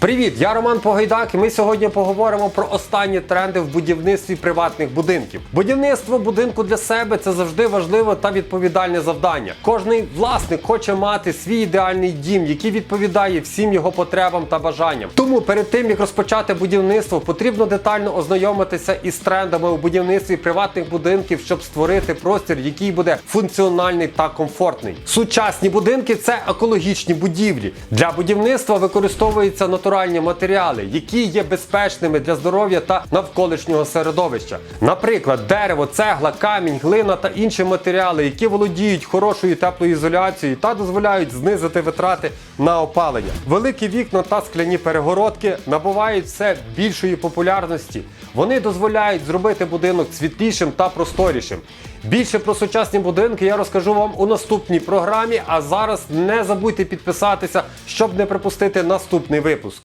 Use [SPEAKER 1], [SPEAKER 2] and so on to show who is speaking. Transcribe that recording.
[SPEAKER 1] Привіт, я Роман Погайдак, і ми сьогодні поговоримо про останні тренди в будівництві приватних будинків. Будівництво будинку для себе це завжди важливе та відповідальне завдання. Кожний власник хоче мати свій ідеальний дім, який відповідає всім його потребам та бажанням. Тому перед тим як розпочати будівництво, потрібно детально ознайомитися із трендами у будівництві приватних будинків, щоб створити простір, який буде функціональний та комфортний. Сучасні будинки це екологічні будівлі. Для будівництва використовується використовуються натуральні матеріали, які є безпечними для здоров'я та навколишнього середовища. Наприклад, дерево, цегла, камінь, глина та інші матеріали, які володіють хорошою теплоізоляцією та дозволяють знизити витрати на опалення. Великі вікна та скляні перегородки набувають все більшої популярності. Вони дозволяють зробити будинок світлішим та просторішим. Більше про сучасні будинки я розкажу вам у наступній програмі. А зараз не забудьте підписатися, щоб не пропустити наступний випуск.